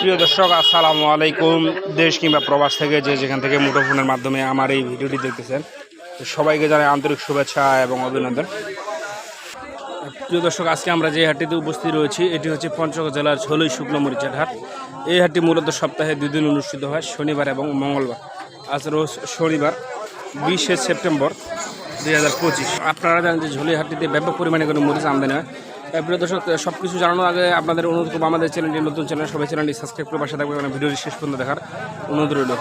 প্রিয় দর্শক, আসসালামু আলাইকুম। দেশ কিংবা প্রবাস থেকে যে যেখান থেকে মুঠোফোনের মাধ্যমে আমার এই ভিডিওটি দেখতেছেন, সবাইকে জানাই আন্তরিক শুভেচ্ছা এবং অভিনন্দন। প্রিয় দর্শক, আজকে আমরা যে হাটটিতে উপস্থিত রয়েছি, এটি হচ্ছে পঞ্চগড় জেলার ঝোলই শুকনো মরিচের হাট। এই হাটটি মূলত সপ্তাহে দুই দিন অনুষ্ঠিত হয়, শনিবার এবং মঙ্গলবার। আজ রোজ শনিবার, বিশে সেপ্টেম্বর দুই হাজার পঁচিশ। আপনারা জানেন যে ঝোলি হাটটিতে ব্যাপক পরিমাণে কোনো মরিচ আমদানি হয়। প্রিয় দর্শক সব কিছু জানানোর আগে আপনাদের অনুরোধ করব আমাদের চ্যানেলটি নতুন চ্যানেল সবাই চ্যানেলটি সাবস্ক্রাইব করে পাশে থাকবে মানে ভিডিওটি শেষ পর্যন্ত দেখার অনুরোধ রইল।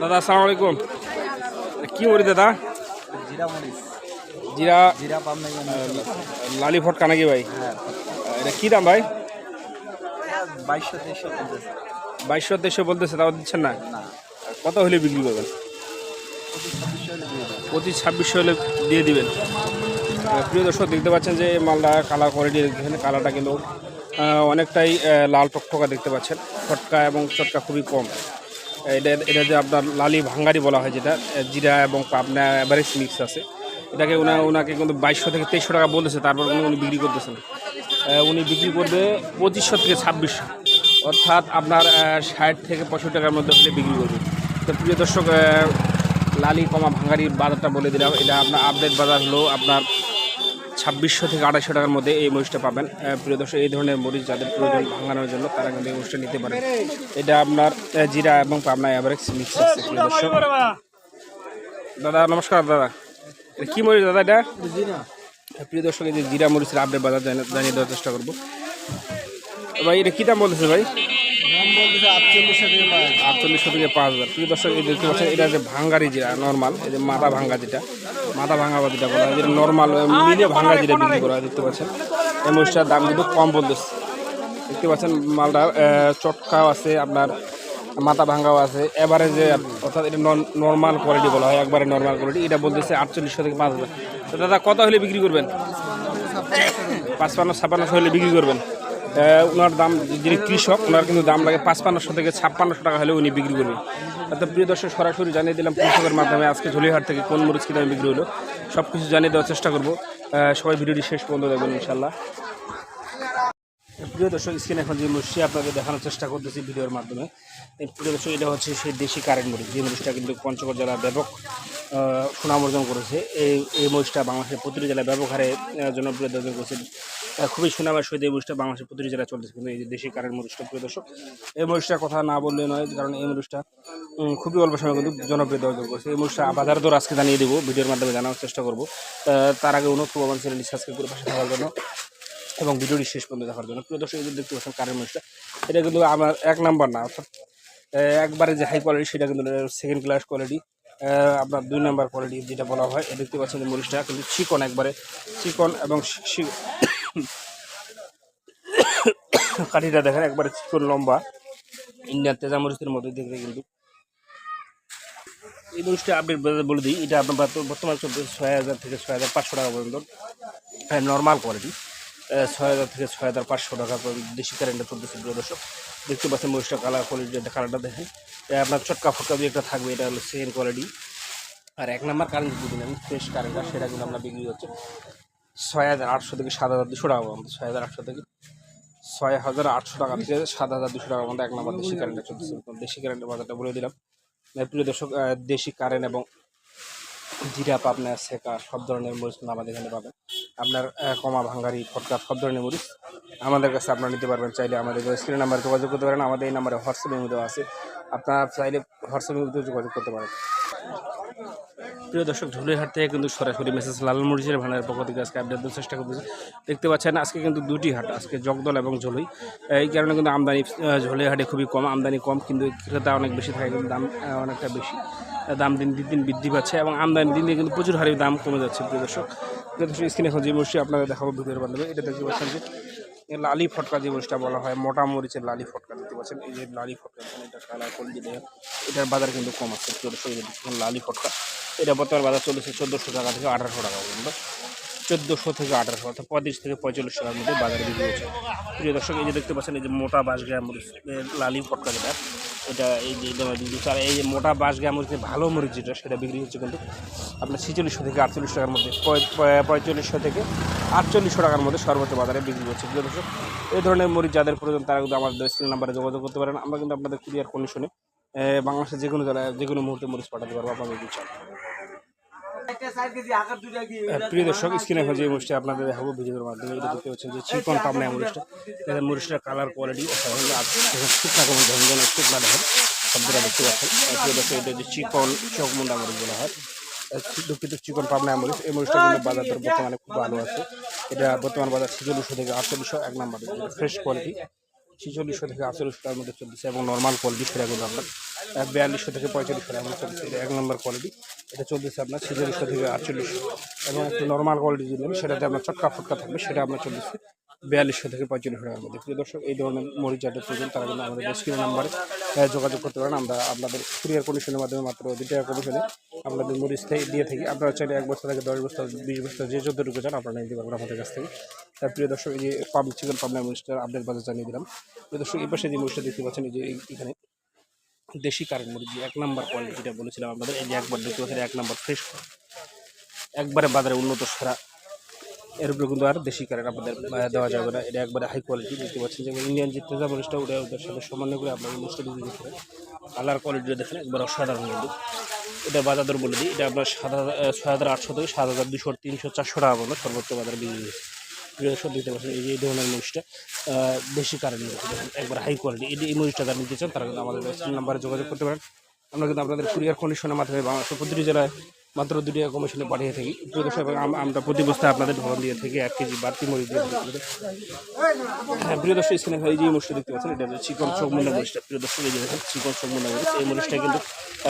দাদা আসসালামু আলাইকুম। কি মরি দাদা? জিরা লালি ফটকা নাকি ভাই? হ্যাঁ। এটা কী দাম ভাই? বাইশশো পঞ্চাশ। বাইশশো তেইশশো বলতেছে তাও দিচ্ছেন না? কত হলে বিক্রি করবেন? পঁচিশ ছাব্বিশশো হলে দিয়ে দিবেন। প্রিয় দর্শক, দেখতে পাচ্ছেন যে মালটা কালার কোয়ালিটি দেখতেছেন কালারটা কিন্তু অনেকটাই লাল টকটকা দেখতে পাচ্ছেন। ফটকা এবং চটকা খুবই কম। এটা এটা যে আপনার লালি ভাঙ্গারি বলা হয় যেটা জিরা এবং পাবনা অ্যাভারেজ মিক্স আছে। এটাকে উনা ওনাকে কিন্তু বাইশশো থেকে তেইশশো টাকা বলতেছে, তারপর কিন্তু উনি বিক্রি করতেছেন। উনি বিক্রি করবে পঁচিশশো থেকে ছাব্বিশশো। অর্থাৎ আপনার ষাট থেকে পঁয়ষট্টি টাকার মধ্যে হলে বিক্রি করবে। তো প্রিয় দর্শক লালি কমা ভাঙ্গারির বাজারটা বলে দিলাম। এটা আপনার আপডেট বাজার হলো আপনার ছাব্বিশশো থেকে আড়াইশো টাকার মধ্যে এই মরিচটা পাবেন। প্রিয় দর্শক এই ধরনের মরিচ যাদের প্রয়োজন ভাঙানোর জন্য তারা কিন্তু এই মরিচটা নিতে পারেন। এটা আপনার জিরা এবং পাবনা অ্যাভারেজ মিক্স আছে প্রিয় দর্শক। দাদা নমস্কার দাদা। কি মরিচ দাদা এটা? জিরা। প্রিয় দর্শক এই যে জিরা মরিচের আপডেট বাজার জানিয়ে দেওয়ার চেষ্টা করব। ভাই এটা কী দাম বলতেছে ভাই? আটচল্লিশশো থেকে পাঁচ আটচল্লিশশো থেকে পাঁচ হাজার। প্রিয় দর্শক এই দেখতে পাচ্ছেন এটা যে ভাঙ্গারি জিরা নর্মাল এই যে মাথা ভাঙ্গা যেটা মাথা ভাঙ্গা বা যেটা বলা হয় যেটা নর্মাল মিলে ভাঙ্গা জিরা বিক্রি করা হয় দেখতে পাচ্ছেন। এই মরিচটার দাম কিন্তু কম বলতেছে। দেখতে পাচ্ছেন মালটার চটকাও আছে আপনার মাথা ভাঙ্গাও আছে। এভারেজে অর্থাৎ এটা নর্মাল কোয়ালিটি বলা হয় একবারে নর্মাল কোয়ালিটি এটা বলতেছে আটচল্লিশশো থেকে পাঁচ হাজার। তো দাদা কত হলে বিক্রি করবেন? পাঁচপান্ন ছাপ্পান্নশো হলে বিক্রি করবেন? ওনার দাম, যিনি কৃষক ওনার কিন্তু দাম লাগে পাঁচ পাঁচপান্নশো থেকে ছাপ্পান্নশো টাকা হলে উনি বিক্রি করবেন অর্থাৎ প্রিয় দর্শক, সরাসরি জানিয়ে দিলাম কৃষকের মাধ্যমে আজকে ঝুলিহাট থেকে কোন মরিচ কী দামে বিক্রি হলো। সব কিছু জানিয়ে দেওয়ার চেষ্টা করব। সবাই ভিডিওটি শেষ পর্যন্ত দেখবেন ইনশাল্লাহ প্রিয় দর্শক স্ক্রিন এখন যে মরিচটি আপনাকে দেখানোর চেষ্টা করতেছি ভিডিওর মাধ্যমে প্রিয় দর্শক এটা হচ্ছে সেই দেশি কারেন্ট মরিচ যে মরিচটা কিন্তু পঞ্চগড় জেলা ব্যাপক সুনাম অর্জন করেছে। এই এই মরিচটা বাংলাদেশের প্রতিটি জেলায় ব্যাপক হারে আহ, জনপ্রিয় অর্জন করেছে। খুবই সুনামের সহিত এই মরিচটা বাংলাদেশের প্রতিটি জেলায় চলতেছে কিন্তু এই যে দেশি কারেন্ট মরিচটা প্রিয় দর্শক এই মরিচটার কথা না বললে নয় কারণ এই মরিচটা খুবই অল্প সময় কিন্তু জনপ্রিয়তা অর্জন করেছে। এই মরিচটা বাজার দর আজকে জানিয়ে দেবো ভিডিওর মাধ্যমে জানার চেষ্টা করব। তার আগে অনুরোধ করব আমার চ্যানেলটি সাবস্ক্রাইব করে পাশে থাকার জন্য এবং ভিডিওটি শেষ পর্যন্ত দেখার জন্য। প্রিয় দর্শক, এই যে দেখতে পাচ্ছেন কারেন্ট মরিচটা এটা কিন্তু আমার এক নাম্বার না, অর্থাৎ একবারে যে হাই কোয়ালিটি সেটা কিন্তু সেকেন্ড ক্লাস কোয়ালিটি আপনার দুই নাম্বার কোয়ালিটি যেটা বলা হয়। এ দেখতে পাচ্ছেন যে মরিচটা কিন্তু চিকন একবারে, চিকন এবং কাঠিটা দেখেন একবারে চিকন লম্বা। ইন্ডিয়ান তেজা মরিচের মধ্যে দেখতে কিন্তু এই মরিচটা আপডেট বলে দিই। এটা আপনার বর্ত- বর্তমানে চলছে ছয় হাজার থেকে ছয় হাজার পাঁচশো টাকা পর্যন্ত। নর্মাল কোয়ালিটি ছয় হাজার থেকে ছয় হাজার পাঁচশো টাকা দেশি কারেন্টে চলতেছে প্রিয় দর্শক। দেখতে পাচ্ছেন মরিচটা কালার কোয়ালিটি একটা কালারটা দেখেন। আপনার চটকা ফটকা দিয়ে একটা থাকবে, এটা হলো সেকেন্ড কোয়ালিটি আর এক নাম্বার কারেন্ট যদি নেন ফ্রেশ কারেন্টটা সেটা কিন্তু আপনার বিক্রি হচ্ছে ছয় হাজার আটশো থেকে সাত হাজার দুশো টাকা পর্যন্ত ছয় হাজার আটশো থেকে ছয় হাজার আটশো টাকা থেকে সাত হাজার দুশো টাকার মধ্যে এক নাম্বার দেশি কারেন্টটা চলতেছে দেশি কারেন্টের বাজারটা বলে দিলাম। প্রিয় দর্শক দেশি কারেন্ট এবং জিরা পাবনা সেকা, সব ধরনের মরিচ আমাদের এখানে পাবেন। আপনার কমা, ভাঙ্গারি, ফটকা, সব ধরনের মরিচ আমাদের কাছে আপনারা নিতে পারবেন। চাইলে আমাদের স্ক্রিন নাম্বারে যোগাযোগ করতে পারেন, আমাদের এই নাম্বারে হোয়াটসঅ্যাপের মধ্যে আছে। আপনারা চাইলে হোয়াটসঅ্যাপের মধ্যে যোগাযোগ করতে পারেন। প্রিয় দর্শক ঝুলিহাট থেকে কিন্তু সরাসরি মেসেজ লাল মরিচের ভান্ডারের পক্ষ থেকে আজকে আপডেট দেওয়ার চেষ্টা করতেছি। দেখতে পাচ্ছেন, আজকে কিন্তু দুটি হাট, আজকে জগদল এবং ঝোলই এই কারণে কিন্তু আমদানি ঝোলের হাটে খুবই কম, আমদানি কম, কিন্তু ক্রেতা অনেক বেশি থাকে, কিন্তু দাম অনেকটা বেশি। দাম দিন দিন দিন বৃদ্ধি পাচ্ছে এবং আমদানি দিন দিন কিন্তু প্রচুর হারে দাম কমে যাচ্ছে, প্রিয় দর্শক। প্রিয় দর্শক, স্ক্রিনে এখন যে মরিচটি আপনাদের দেখাবো ভিডিওর মাধ্যমে, এটা দেখতে পাচ্ছেন যে লালি ফটকা যে মরিচটা বলা হয়, মোটা মরিচের লালি ফটকা দেখতে পাচ্ছেন। এই যে লালি ফটকা এটা কালার কোয়ালিটি দেখেন এটার বাজার কিন্তু কম আছে, প্রিয় দর্শক লালি ফটকা। এটা বর্তমান বাজার চলেছে চোদ্দোশো টাকা থেকে আঠারোশো টাকা পর্যন্ত। চোদ্দোশো থেকে আঠারোশো অর্থাৎ পঁয়ত্রিশ থেকে পঁয়তাল্লিশ টাকার মধ্যে বাজারে বিক্রি হচ্ছে। প্রিয় দর্শক এই যে দেখতে পাচ্ছেন এই যে মোটা বাঁশ গায়ে মরিচ লালি পটকা যেটা এটা এই যে দামে বিক্রি হচ্ছে। আর এই যে মোটা বাঁশ গায়ে মরিচের ভালো মরিচ যেটা সেটা বিক্রি হচ্ছে কিন্তু আপনার ছিচল্লিশশো থেকে আটচল্লিশ টাকার মধ্যে পঁয়- পঁয়- পঁয়তাল্লিশশো থেকে আটচল্লিশশো টাকার মধ্যে সর্বোচ্চ বাজারে বিক্রি হচ্ছে। প্রিয় দর্শক এই ধরনের মরিচ যাদের প্রয়োজন তারা কিন্তু আমাদের স্ক্রিন নাম্বারে যোগাযোগ করতে পারেন। আমরা কিন্তু আপনাদের কুরিয়ার কন্ডিশনে বাংলাদেশের যে কোনো জেলায় যে কোনো মুহূর্তে মরিচ পাঠাতে পারব। আপনাদের আহ, প্রিয় দর্শক স্ক্রিনে এখন যে মরিচটা আপনাদের দেখাবো ভিডিওর মাধ্যমে এটা দেখতে পাচ্ছেন যে চিকন পাবনা মরিচটা। এদের মরিচটার কালার কোয়ালিটি শুকনা কোনো ধরনের শুকনা দেখেন শব্দটা দেখতে পাচ্ছেন। প্রিয় দর্শক এটা যে চিকন চকমুন্ডা মরিচ বলা হয়। দুঃখিত চিকন পাবনা মরিচ। এই মরিচটা কিন্তু বাজার দর বর্তমানে খুব ভালো আছে। এটা বর্তমান বাজার ছিচল্লিশশো থেকে আটচল্লিশশো এক নম্বর ফ্রেশ কোয়ালিটি ছিচল্লিশশো থেকে আটচল্লিশশো টাকার মধ্যে চলতেছে এবং নর্মাল কোয়ালিটি সেটা কিন্তু আপনার বিয়াল্লিশশো থেকে পঁয়তাল্লিশশো চলতেছে এটা এক নম্বর কোয়ালিটি এটা চলতেছে আপনার ছিচল্লিশশো থেকে আটচল্লিশশো। এবং একটু নর্মাল কোয়ালিটি যদি নেন সেটাতে আপনার চটকা ফটকা থাকবে, সেটা আপনার চলতেছে বিয়াল্লিশশো থেকে পঁয়তাল্লিশশো টাকার মধ্যে। প্রিয় দর্শক, এই ধরনের মরিচ যাদের প্রয়োজন, তারা কিন্তু আমাদের স্ক্রিনের নাম্বারে যোগাযোগ করতে পারেন। আমরা আপনাদের কুরিয়ার কন্ডিশনের মাধ্যমে মাত্র দু টাকা কমিশনে আপনাদের মরিচ দিয়ে থাকি। আপনারা চাইলে এক বস্তা থেকে দশ বস্তা বিশ বস্তা যে যতটুকু চান, আপনারা নিতে পারবেন আমাদের কাছ থেকে। তার প্রিয় দর্শক, এই যে পাবলিক চিকেন পাবনা মরিচটার আপডেট বাজার জানিয়ে দিলাম। প্রিয় দর্শক, এই পাশে যে মরিচটা দেখতে পাচ্ছেন, এই যে এখানে দেশি কারেন্ট মুরগি, এক নাম্বার কোয়ালিটি যেটা বলেছিলাম আপনাদের, এই যে একবার দেখতে পাচ্ছেন এক নাম্বার ফ্রেশ একবারে বাজারে উন্নত, সেরা। এর উপরে কিন্তু আর দেশি কারেন্ট আপনাদের দেওয়া যাবে না। এটা একবারে হাই কোয়ালিটি দেখতে পাচ্ছেন যেমন ইন্ডিয়ান যে তেজা মরিচটা ওটা ওদের সাথে সমন্বয় করে আপনার মরিচটা যদি দেখেন কালার কোয়ালিটিটা দেখেন, একবার অসাধারণ কিন্তু। এটা বাজার দর বলে দিই, এটা আপনার সাত হাজার ছয় হাজার আটশো থেকে সাত হাজার দুশো তিনশো, চারশো টাকা পর্যন্ত সর্বোচ্চ বাজারে বিক্রি প্রিয় দর্শক দেখতে পাচ্ছেন, এই যে এই ধরনের মরিচটা বেশি কারেন্ট মরিচ একবার হাই কোয়ালিটি এই এই মরিচটা যারা নিতে চান, তারা কিন্তু আমাদের নাম্বারে যোগাযোগ করতে পারেন। আমরা কিন্তু আপনাদের কুরিয়ার কন্ডিশনের মাধ্যমে বাংলাদেশের প্রতিটি জেলায় মাত্র দুটি কমিশনে পাঠিয়ে থাকি। আমরা প্রতি বস্তায় আপনাদের ধরন দিয়ে থাকি। এক কেজি বাড়তি মরিচ দিয়ে হ্যাঁ প্রিয় দর্শক, স্ক্রিনে এই যে মরিচটা দেখতে পাচ্ছেন, এটা হচ্ছে চিকন চকমুন্ডা মরিচটা। প্রিয় দর্শক, এই যে দেখেন, চিকন চকমুন্ডা মরিচ। এই মরিচটা কিন্তু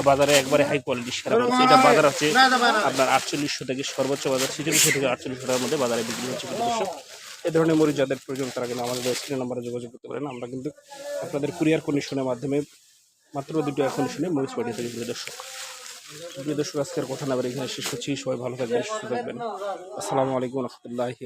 বাজারে একবারে হাই কোয়ালিটি সেরা মরিচ। এটা বাজার হচ্ছে আপনার আটচল্লিশশো থেকে সর্বোচ্চ বাজার, ছিচল্লিশশো থেকে আটচল্লিশশো টাকার মধ্যে বাজারে বিক্রি হচ্ছে প্রিয় দর্শক। এই ধরনের মরিচ যাদের প্রয়োজন, তারা কিন্তু আমাদের স্ক্রিন নাম্বারে যোগাযোগ করতে পারেন। আমরা কিন্তু আপনাদের কুরিয়ার কন্ডিশনের মাধ্যমে মাত্র দুটো কন্ডিশনে মরিচ পাঠিয়ে থাকি প্রিয় দর্শক। প্রিয় দর্শক, আজকের কথা না এখানে শেষ করছি। সবাই ভালো থাকবেন, সুস্থ থাকবেন। আসসালামু আলাইকুম রহমতুল্লাহি